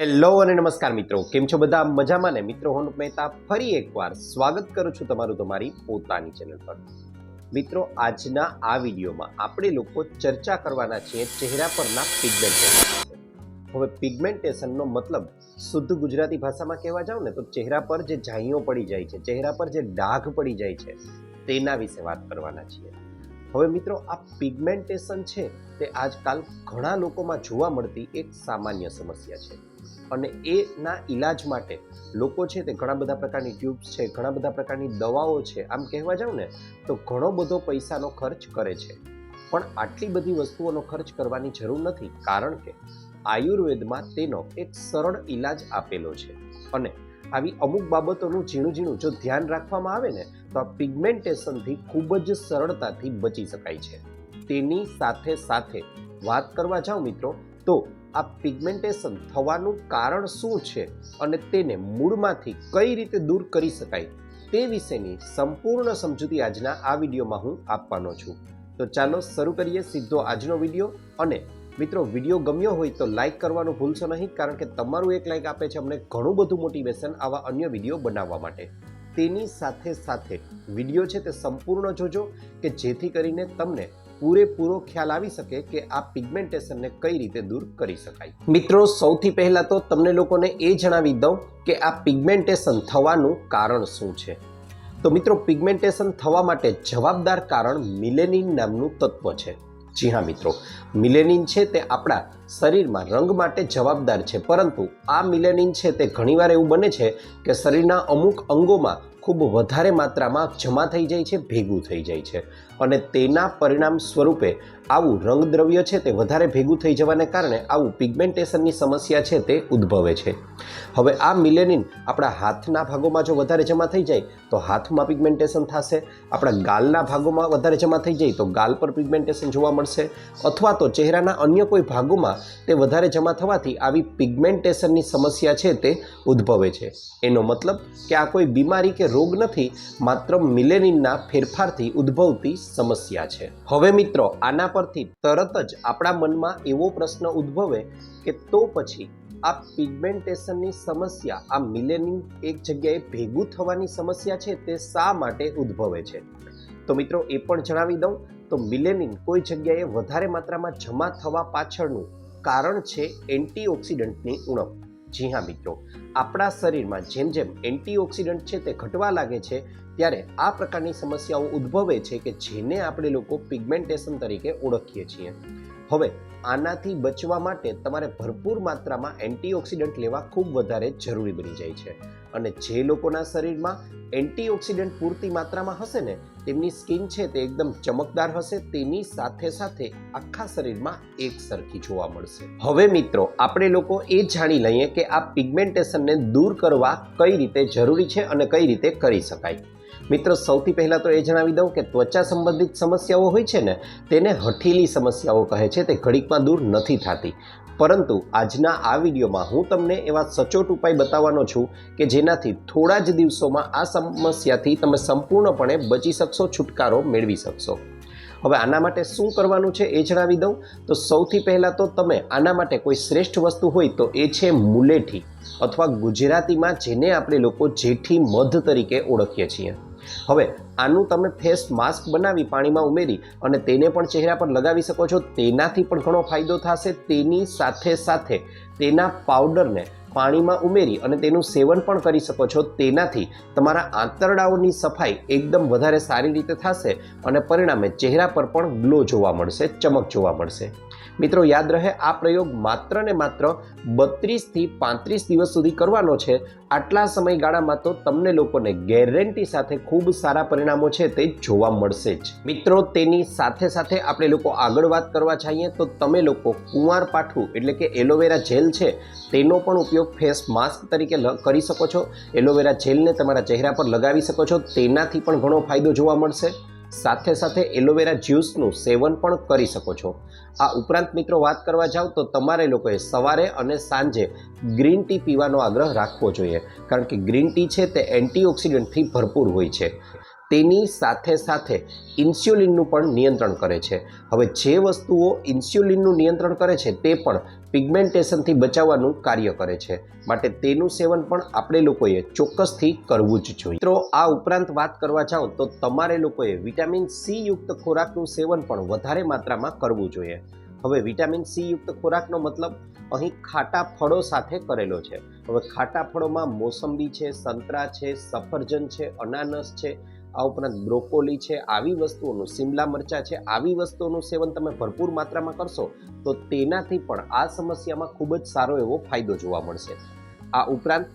Hello અને નમસ્કાર મિત્રો. કેમ છો બધા? મજામાં ને? મિત્રો, હું મહેતા ફરી એકવાર સ્વાગત કરું છું તમારું તમારી પોતાની ચેનલ પર. મિત્રો, આજના આ વિડીયોમાં આપણે લોકો ચર્ચા કરવાના છીએ ચહેરા પરના પિગમેન્ટેશન હવે પિગમેન્ટેશનનો મતલબ શુદ્ધ ગુજરાતી ભાષામાં કહેવા જાવ ને, તો ચહેરા પર જે ઝાઈઓ પડી જાય છે, ચહેરા પર જે ડાઘ પડી જાય છે, તેના વિશે વાત કરવાના છીએ. હવે મિત્રો, આ પિગમેન્ટેશન છે તે આજકાલ ઘણા લોકોમાં જોવા મળતી એક સામાન્ય સમસ્યા છે. અને એના ઈલાજ માટે લોકો છે તે ઘણા બધા પ્રકારની ટ્યુબ્સ છે, ઘણા બધા પ્રકારની દવાઓ છે. આમ કહેવા જાવ ને, તો ઘણો બધો પૈસાનો ખર્ચ કરે છે. પણ આટલી બધી વસ્તુઓનો ખર્ચ કરવાની જરૂર નથી, કારણ કે આયુર્વેદમાં તેનો એક સરળ ઈલાજ આપેલો છે. અને આવી અમુક બાબતોનું ઝીણું ઝીણું જો ધ્યાન રાખવામાં આવે ને, તો આ પિગમેન્ટેશનથી ખૂબ જ સરળતાથી બચી શકાય છે. તેની સાથે સાથે વાત કરવા જાઓ મિત્રો, તો આ પિગમેન્ટેશન થવાનું કારણ શું છે અને તેને મૂળમાંથી કઈ રીતે દૂર કરી શકાય તે વિશેની સંપૂર્ણ સમજૂતી આજના આ વિડીયોમાં હું આપવાનો છું. તો ચાલો શરૂ કરીએ સીધો આજનો વીડિયો અને મિત્રો વીડિયો ગમ્યો હોય તો લાઈક કરવાનું ભૂલશો નહીં કારણ કે તમારું એક લાઈક આપે છે અમને ઘણું બધું મોટિવેશન આવા અન્ય વીડિયો બનાવવા માટે. તેની સાથે સાથે વીડિયો છે તે સંપૂર્ણ જોજો કે જેથી કરીને તમને પૂરેપૂરો ખ્યાલ આવી શકે કે આ પિગમેન્ટેશનને કઈ રીતે દૂર કરી શકાય. મિત્રો, સૌથી પહેલા તો તમને લોકોને એ જણાવી દઉં કે આ પિગમેન્ટેશન થવાનું કારણ શું છે. તો મિત્રો પિગમેન્ટેશન થવા માટે જવાબદાર કારણ મિલેનિન નામનું તત્વ છે. જી હા, મિત્રો. મિલેનિન છે તે આપણા શરીરમાં રંગ માટે જવાબદાર છે, પરંતુ આ મિલેનિન છે તે ઘણીવાર એવું બને છે કે શરીરના અમુક અંગોમાં ખૂબ વધારે માત્રામાં જમા થઈ જાય છે, ભેગું થઈ જાય છે. અને તેના પરિણામ સ્વરૂપે આવું રંગદ્રવ્ય છે તે વધારે ભેગું થઈ જવાને કારણે આવું પિગમેન્ટેશનની સમસ્યા છે તે ઉદ્ભવે છે. હવે આ મિલેનિન આપણા હાથના ભાગોમાં જો વધારે જમા થઈ જાય, તો હાથમાં પિગમેન્ટેશન થશે. આપણા ગાલના ભાગોમાં વધારે જમા થઈ જાય, તો ગાલ પર પિગમેન્ટેશન જોવા મળશે. અથવા તો ચહેરાના અન્ય કોઈ ભાગોમાં તે વધારે જમા થવાથી આવી પિગમેન્ટેશનની સમસ્યા છે તે ઉદ્ભવે છે. એનો મતલબ કે આ કોઈ બીમારી કે રોગ નથી, માત્ર મિલેનિનના ફેરફારથી ઉદ્ભવતી સમસ્યા છે. હવે મિત્રો, આના પરથી તરત જ આપણા મનમાં એવો પ્રશ્ન ઉદ્ભવે કે તો પછી આ પિગમેન્ટેશનની સમસ્યા, આ મિલેનિન એક જગ્યાએ ભેગું થવાની સમસ્યા છે તે શા માટે ઉદ્ભવે છે? તો મિત્રો, એ પણ જણાવી દઉં. તો મિલેનિન કોઈ જગ્યાએ વધારે માત્રામાં જમા થવા પાછળનું કારણ છે એન્ટીઓક્સિડન્ટની ઉણપ. જી હા મિત્રો, આપણા શરીરમાં જેમ જેમ એન્ટીઓક્સિડન્ટ છે તે ઘટવા લાગે છે, ત્યારે આ પ્રકારની સમસ્યાઓ ઉદ્ભવે છે કે જેને આપણે લોકો પિગમેન્ટેશન તરીકે ઓળખીએ છીએ. હવે, આનાથી બચવા માટે તમારે ભરપૂર માત્રામાં એન્ટીઓક્સિડન્ટ લેવા ખૂબ વધારે જરૂરી બની જાય છે. અને જે લોકોના શરીરમાં એન્ટીઓક્સિડન્ટ પૂરતી માત્રામાં હશે ને, તેમની સ્કિન છે તે એકદમ ચમકદાર હશે, તેની સાથે સાથે આખા શરીરમાં એક સરખી જોવા મળશે. હવે મિત્રો, આપણે લોકો એ જાણી લઈએ કે આ પિગમેન્ટેશનને દૂર કરવા કઈ રીતે જરૂરી છે અને કઈ રીતે કરી શકાય. મિત્રો, સૌથી પહેલાં તો એ જણાવી દઉં કે ત્વચા સંબંધિત સમસ્યાઓ હોય છે ને, તેને હઠીલી સમસ્યાઓ કહે છે, તે ઘડીકમાં દૂર નથી થતી. પરંતુ આજના આ વિડીયોમાં હું તમને એવા સચોટ ઉપાય બતાવવાનો છું કે જેનાથી થોડા જ દિવસોમાં આ સમસ્યાથી તમે સંપૂર્ણપણે બચી શકશો, છુટકારો મેળવી શકશો. હવે આના માટે શું કરવાનું છે એ જણાવી દઉં. તો સૌથી પહેલાં તો તમે આના માટે કોઈ શ્રેષ્ઠ વસ્તુ હોય તો એ છે મુલેઠી, અથવા ગુજરાતીમાં જેને આપણે લોકો જેઠી મધ તરીકે ઓળખીએ છીએ. હવે, આનું તમે ફેસ માસ્ક બનાવી પાણીમાં ઉમેરી અને તેને પણ ચહેરા પર લગાવી શકો છો. તેનાથી પણ ઘણો ફાયદો થશે. તેની સાથે સાથે તેના પાવડરને પાણીમાં ઉમેરી અને તેનું સેવન પણ કરી શકો છો. તેનાથી તમારા આંતરડાઓની સફાઈ એકદમ વધારે સારી રીતે થશે અને પરિણામે ચહેરા પર પણ ગ્લો જોવા મળશે, ચમક જોવા મળશે. મિત્રો, યાદ રહે, આ પ્રયોગ માત્ર ને માત્ર બત્રીસથી પાંત્રીસ દિવસ સુધી કરવાનો છે. આટલા સમયગાળામાં તો તમને લોકોને ગેરંટી સાથે ખૂબ સારા પરિણામો છે તે જોવા મળશે જ. મિત્રો, તેની સાથે સાથે આપણે લોકો આગળ વાત કરવા ચાહીએ તો તમે લોકો કુંવાર પાઠું એટલે કે એલોવેરા જેલ છે, તેનો પણ ઉપયોગ ફેસ માસ્ક તરીકે કરી શકો છો. એલોવેરા જેલને તમારા ચહેરા પર લગાવી શકો છો. તેનાથી પણ ઘણો ફાયદો જોવા મળશે. સાથે સાથે એલોવેરા જ્યુસનું સેવન પણ કરી શકો છો. આ ઉપરાંત મિત્રો વાત કરવા જાવ તો તમારે લોકોએ સવારે અને સાંજે ગ્રીન ટી પીવાનો આગ્રહ રાખવો જોઈએ. કારણ કે ગ્રીન ટી છે તે એન્ટીઓક્સિડન્ટથી ભરપૂર હોય છે. તેની સાથે સાથે ઇન્સ્યુલિનનું પણ નિયંત્રણ કરે છે. હવે જે વસ્તુઓ ઇન્સ્યુલિનનું નિયંત્રણ કરે છે, તે પણ પિગમેન્ટેશનથી બચાવવાનું કાર્ય કરે છે. માટે તેનું સેવન પણ આપણે લોકોએ ચોક્કસથી કરવું જ જોઈએ. મિત્રો, આ ઉપરાંત વાત કરવા જાઓ તો તમારે લોકોએ વિટામિન સી યુક્ત ખોરાકનું સેવન પણ વધારે માત્રામાં કરવું જોઈએ. હવે વિટામિન સી યુક્ત ખોરાકનો મતલબ અહીં ખાટા ફળો સાથે કરેલો છે. હવે ખાટા ફળોમાં મોસંબી છે, સંતરા છે, સફરજન છે, અનાનસ છે આ ઉપરાંત બ્રોકોલી છે, આવી વસ્તુઓનું, સિમલા મરચાં છે, આવી વસ્તુઓનું સેવન તમે ભરપૂર માત્રામાં કરશો, તો તેનાથી પણ આ સમસ્યામાં ખૂબ જ સારો એવો ફાયદો જોવા મળશે. આ ઉપરાંત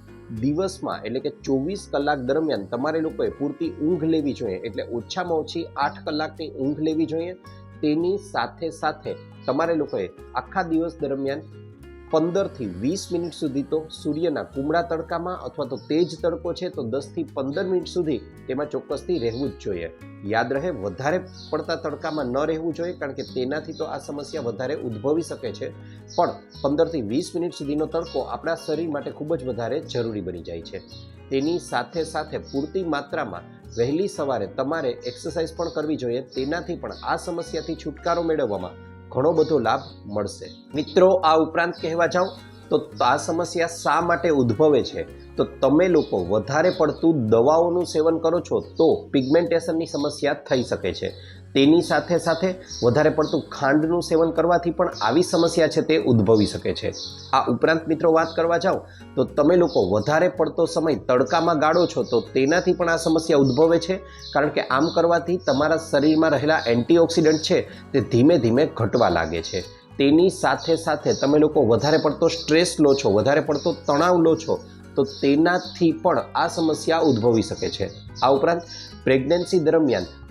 દિવસમાં, એટલે કે ચોવીસ કલાક દરમિયાન, તમારે લોકોએ પૂરતી ઊંઘ લેવી જોઈએ, એટલે ઓછામાં ઓછી આઠ કલાકની ઊંઘ લેવી જોઈએ. તેની સાથે સાથે તમારે લોકોએ આખા દિવસ દરમિયાન પંદરથી વીસ મિનિટ સુધી તો સૂર્યના કુમળા તડકામાં અથવા તો તેજ તડકો છે તો દસથી પંદર મિનિટ સુધી તેમાં ચોક્કસથી રહેવું જ જોઈએ. યાદ રહે, વધારે પડતા તડકામાં ન રહેવું જોઈએ કારણ કે તેનાથી તો આ સમસ્યા વધારે ઉદ્ભવી શકે છે. પણ પંદરથી વીસ મિનિટ સુધીનો તડકો આપણા શરીર માટે ખૂબ જ વધારે જરૂરી બની જાય છે. તેની સાથે સાથે પૂરતી માત્રામાં વહેલી સવારે તમારે એક્સરસાઇઝ પણ કરવી જોઈએ. તેનાથી પણ આ સમસ્યાથી છુટકારો મેળવવામાં ઘણો બધો લાભ મળશે. મિત્રો, આ ઉપરાંત કહેવા જાઉં, તો આ સમસ્યા શા માટે ઉદ્ભવે છે? તો તમે લોકો વધારે પડતું દવાઓનું સેવન કરો છો તો પિગમેન્ટેશનની સમસ્યા થઈ શકે છે. તેની સાથે સાથે વધારે પડતું ખાંડનું સેવન કરવાથી પણ આવી સમસ્યા છે તે ઉદ્ભવી શકે છે. આ ઉપરાંત મિત્રો વાત કરવા જાઓ, તો તમે લોકો વધારે પડતો સમય તડકામાં ગાળો છો, તો તેનાથી પણ આ સમસ્યા ઉદ્ભવે છે. કારણ કે આમ કરવાથી તમારા શરીરમાં રહેલા એન્ટીઓક્સિડન્ટ છે, તે ધીમે ધીમે ઘટવા લાગે છે. તેની સાથે સાથે તમે લોકો વધારે પડતો સ્ટ્રેસ લો છો, વધારે પડતો તણાવ લો છો, તો તેનાથી પણ આ સમસ્યા ઉદ્ભવી શકે છે. આ ઉપરાંત પ્રેગ્નન્સી દરમિયાન